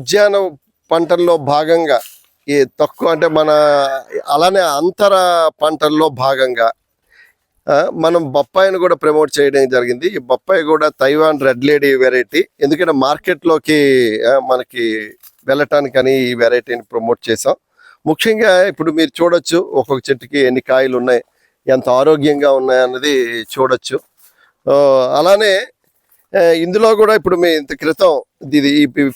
ఉద్యాన పంటల్లో భాగంగా ఈ తక్కువ అంటే మన అలానే అంతర పంటల్లో భాగంగా మనం బొప్పాయిని కూడా ప్రమోట్ చేయడం జరిగింది. ఈ బొప్పాయి కూడా తైవాన్ రెడ్ లేడీ వెరైటీ. ఎందుకంటే మార్కెట్లోకి మనకి వెళ్ళటానికని ఈ వెరైటీని ప్రమోట్ చేసాం ముఖ్యంగా ఇప్పుడు మీరు చూడొచ్చు ఒక్కొక్క చెట్టుకి ఎన్ని కాయలు ఉన్నాయి ఎంత ఆరోగ్యంగా ఉన్నాయి అన్నది చూడొచ్చు. అలానే ఇందులో కూడా ఇప్పుడు మీ ఇంత క్రితం ఇది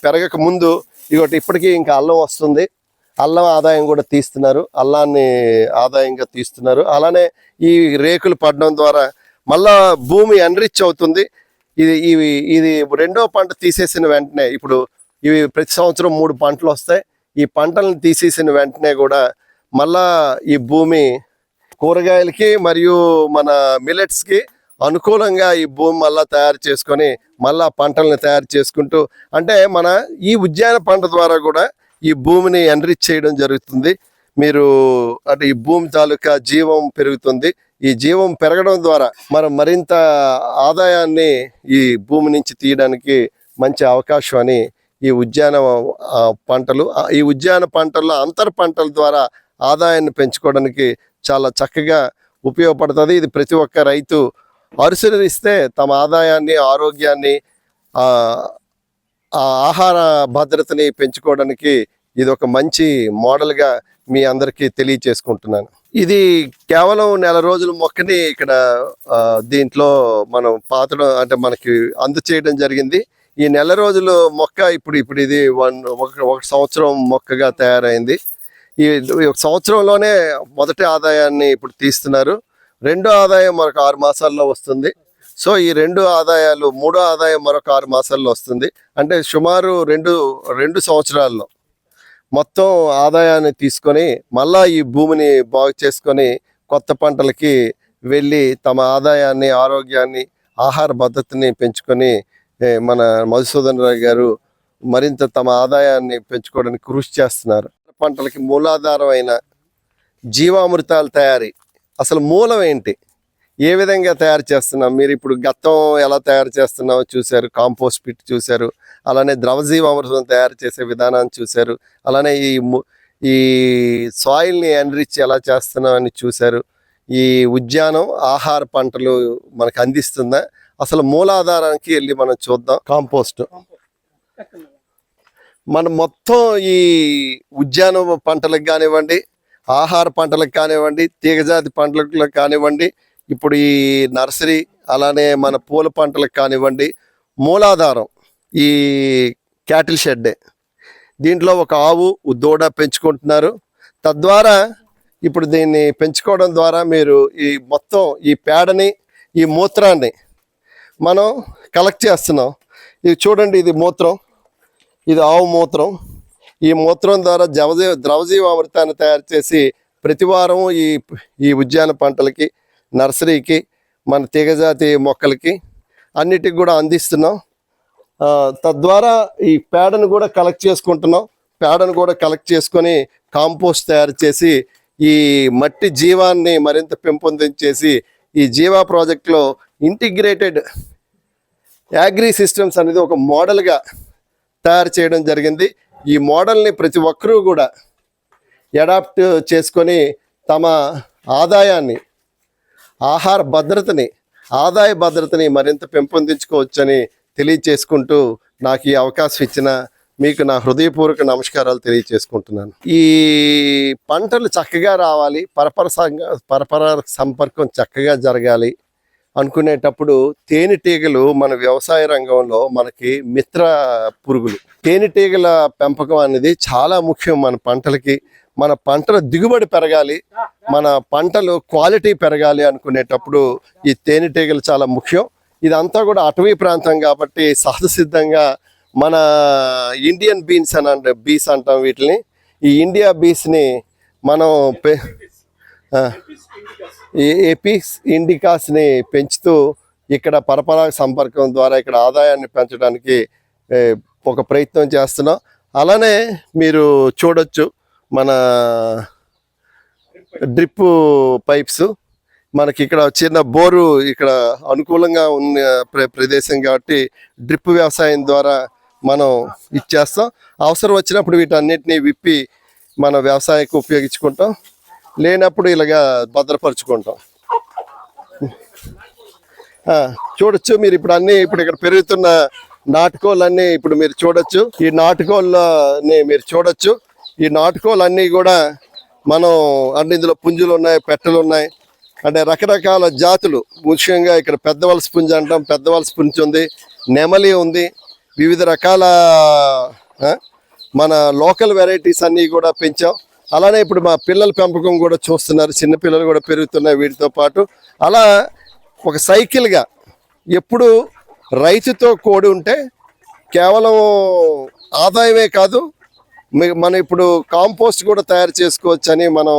పెరగక ముందు ఇగోటి ఇప్పటికీ ఇంకా అల్లం వస్తుంది. అల్లం ఆదాయం కూడా తీస్తున్నారు. అల్లాన్ని ఆదాయంగా తీస్తున్నారు. అలానే ఈ రేకులు పడడం ద్వారా మళ్ళా భూమి ఎన్రిచ్ అవుతుంది. ఇది ఇవి ఇది రెండో పంట తీసేసిన వెంటనే ఇప్పుడు ఇవి ప్రతి సంవత్సరం మూడు పంటలు వస్తాయి. ఈ పంటలను తీసేసిన వెంటనే కూడా మళ్ళా ఈ భూమి కూరగాయలకి మరియు మన మిల్లెట్స్కి అనుకూలంగా ఈ భూమి మళ్ళా తయారు చేసుకొని మళ్ళా పంటలను తయారు చేసుకుంటూ అంటే మన ఈ ఉద్యాన పంట ద్వారా కూడా ఈ భూమిని ఎన్రిచ్ చేయడం జరుగుతుంది. మీరు అంటే ఈ భూమి తాలూకా జీవం పెరుగుతుంది. ఈ జీవం పెరగడం ద్వారా మనం మరింత ఆదాయాన్ని ఈ భూమి నుంచి తీయడానికి మంచి అవకాశం అని ఈ ఉద్యాన పంటలు ఈ ఉద్యాన పంటల్లో అంతర పంటల ద్వారా ఆదాయాన్ని పెంచుకోవడానికి చాలా చక్కగా ఉపయోగపడుతుంది. ఇది ప్రతి ఒక్క రైతు అనుసరిస్తే తమ ఆదాయాన్ని ఆరోగ్యాన్ని ఆహార భద్రతని పెంచుకోవడానికి ఇది ఒక మంచి మోడల్గా మీ అందరికీ తెలియచేసుకుంటున్నాను. ఇది కేవలం నెల రోజుల మొక్కని ఇక్కడ దీంట్లో మనం పాతడం అంటే మనకి అందచేయడం జరిగింది. ఈ నెల రోజులు మొక్క ఇప్పుడు ఇప్పుడు ఇది వన్ ఒక ఒక సంవత్సరం మొక్కగా తయారైంది. ఈ ఈ ఒక సంవత్సరంలోనే మొదటి ఆదాయాన్ని ఇప్పుడు తీస్తున్నారు. రెండో ఆదాయం మరొక ఆరు మాసాల్లో వస్తుంది. సో ఈ రెండు ఆదాయాలు మూడో ఆదాయం మరొక ఆరు మాసాల్లో వస్తుంది. అంటే సుమారు రెండు రెండు సంవత్సరాల్లో మొత్తం ఆదాయాన్ని తీసుకొని మళ్ళా ఈ భూమిని బాగు చేసుకొని కొత్త పంటలకి వెళ్ళి తమ ఆదాయాన్ని ఆరోగ్యాన్ని ఆహార భద్రతని పెంచుకొని మన మధుసూదన్ రావు గారు మరింత తమ ఆదాయాన్ని పెంచుకోవడానికి కృషి చేస్తున్నారు. పంటలకి మూలాధారమైన జీవామృతాల తయారీ. అసలు మూలం ఏంటి? ఏ విధంగా తయారు చేస్తున్నాం? మీరు ఇప్పుడు గత్తం ఎలా తయారు చేస్తున్నామో చూశారు కాంపోస్ట్ పిట్ చూశారు అలానే ద్రవజీవామృతం తయారు చేసే విధానాన్ని చూశారు అలానే ఈ ఈ సాయిల్ని ఎన్రిచ్ ఎలా చేస్తున్నామని చూశారు. ఈ ఉద్యానం ఆహార పంటలు మనకు అందిస్తుందా? అసలు మూలాధారానికి వెళ్ళి మనం చూద్దాం. కాంపోస్ట్. మనం మొత్తం ఈ ఉద్యాన పంటలకు కానివ్వండి ఆహార పంటలకు కానివ్వండి తీగజాతి పంటలకు కానివ్వండి ఇప్పుడు ఈ నర్సరీ అలానే మన పూల పంటలకు కానివ్వండి మూలాధారం ఈ క్యాటిల్ షెడ్డే. దీంట్లో ఒక ఆవు దూడ పెంచుకుంటున్నారు. తద్వారా ఇప్పుడు దీన్ని పెంచుకోవడం ద్వారా మీరు ఈ మొత్తం ఈ పేడని ఈ మూత్రాన్ని మనం కలెక్ట్ చేస్తున్నాం. ఇది చూడండి ఇది మూత్రం. ఇది ఆవు మూత్రం. ఈ మూత్రం ద్వారా జవజీ ద్రవజీవామృతాన్ని తయారు చేసి ప్రతివారం ఈ ఈ ఉద్యాన పంటలకి నర్సరీకి మన తీగజాతి మొక్కలకి అన్నిటికి కూడా అందిస్తున్నాం. తద్వారా ఈ పేడను కూడా కలెక్ట్ చేసుకుంటున్నాం. పేడను కూడా కలెక్ట్ చేసుకొని కాంపోస్ట్ తయారు చేసి ఈ మట్టి జీవాన్ని మరింత పెంపొందించేసి ఈ జీవా ప్రాజెక్ట్లో ఇంటిగ్రేటెడ్ యాగ్రీ సిస్టమ్స్ అనేది ఒక మోడల్గా తయారు చేయడం జరిగింది. ఈ మోడల్ని ప్రతి ఒక్కరూ కూడా అడాప్ట్ చేసుకొని తమ ఆదాయాన్ని ఆహార భద్రతని ఆదాయ భద్రతని మరింత పెంపొందించుకోవచ్చని తెలియచేసుకుంటూ నాకు ఈ అవకాశం ఇచ్చిన మీకు నా హృదయపూర్వక నమస్కారాలు తెలియచేసుకుంటున్నాను. ఈ పంటలు చక్కగా రావాలి పరపర సంగ పరపర సంపర్కం చక్కగా జరగాలి. అనుకునేటప్పుడు తేనెటీగలు మన వ్యవసాయ రంగంలో మనకి మిత్ర పురుగులు. తేనెటీగల పెంపకం అనేది చాలా ముఖ్యం మన పంటలకి. మన పంటల దిగుబడి పెరగాలి. మన పంటలు క్వాలిటీ పెరగాలి అనుకునేటప్పుడు ఈ తేనెటీగలు చాలా ముఖ్యం. ఇదంతా కూడా అటవీ ప్రాంతం కాబట్టి సహజ సిద్ధంగా మన ఇండియన్ బీన్స్ అని అంటే బీస్ అంటాం వీటిని. ఈ ఇండియా బీస్ని మనం పె ఏపీస్ ఇండికాస్ని పెంచుతూ ఇక్కడ పరపరాగ సంపర్కం ద్వారా ఇక్కడ ఆదాయాన్ని పెంచడానికి ఒక ప్రయత్నం చేస్తున్నాం. అలానే మీరు చూడొచ్చు మన డ్రిప్ పైప్స్. మనకి ఇక్కడ చిన్న బోరు ఇక్కడ అనుకూలంగా ఉన్న ప్ర- ప్రదేశం కాబట్టి డ్రిప్ వ్యవసాయం ద్వారా మనం ఇచ్చేస్తాం. అవసరం వచ్చినప్పుడు వీటన్నిటిని విప్పి మన వ్యవసాయకు ఉపయోగించుకుంటాం. లేనప్పుడు ఇలాగా భద్రపరుచుకుంటాం. చూడొచ్చు మీరు ఇప్పుడు అన్ని ఇప్పుడు ఇక్కడ పెరుగుతున్న నాటుకోళ్ళన్నీ ఇప్పుడు మీరు చూడొచ్చు. ఈ నాటుకోళ్ళని మీరు చూడొచ్చు. ఈ నాటుకోళ్ళన్నీ కూడా మనం అన్ని ఇందులో పుంజులు ఉన్నాయి పెట్టలు ఉన్నాయి. అంటే రకరకాల జాతులు. ముఖ్యంగా ఇక్కడ పెద్ద వలస పుంజ అంటాం పెద్ద వలస పుంజ ఉంది నెమలి ఉంది. వివిధ రకాల మన లోకల్ వెరైటీస్ అన్నీ కూడా పెంచాం. అలానే ఇప్పుడు మా పిల్లల పెంపకం కూడా చూస్తున్నారు. చిన్నపిల్లలు కూడా పెరుగుతున్నాయి వీటితో పాటు. అలా ఒక సైకిల్గా ఎప్పుడు రైతుతో కూడి ఉంటే కేవలం ఆదాయమే కాదు మీ- మనం ఇప్పుడు కాంపోస్ట్ కూడా తయారు చేసుకోవచ్చు అని మనం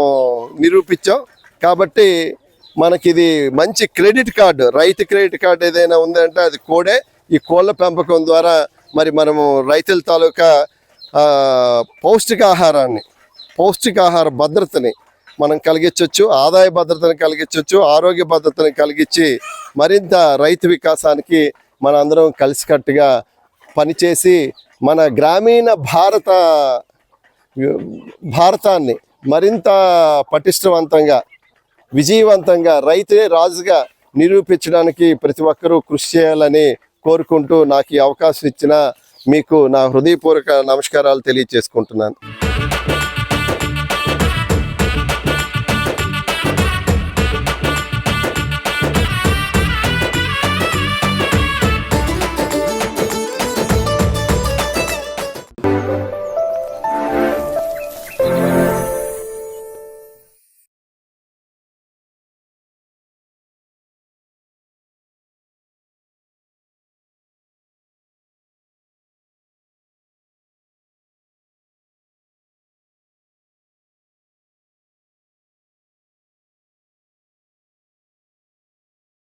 నిరూపించాం. కాబట్టి మనకి ఇది మంచి క్రెడిట్ కార్డు రైతు క్రెడిట్ కార్డు ఏదైనా ఉందంటే అది కోడే. ఈ కోళ్ళ పెంపకం ద్వారా మరి మనము రైతుల తాలూకా పౌష్టికాహారాన్ని పౌష్టికాహార భద్రతని మనం కలిగించవచ్చు ఆదాయ భద్రతను కలిగించవచ్చు ఆరోగ్య భద్రతను కలిగించి మరింత రైతు వికాసానికి మన అందరం కలిసికట్టుగా పనిచేసి మన గ్రామీణ భారత భారతాన్ని మరింత పటిష్టవంతంగా విజయవంతంగా రైతే రాజుగా నిరూపించడానికి ప్రతి ఒక్కరూ కృషి చేయాలని కోరుకుంటూ నాకు ఈ అవకాశం ఇచ్చిన మీకు నా హృదయపూర్వక నమస్కారాలు తెలియజేసుకుంటున్నాను.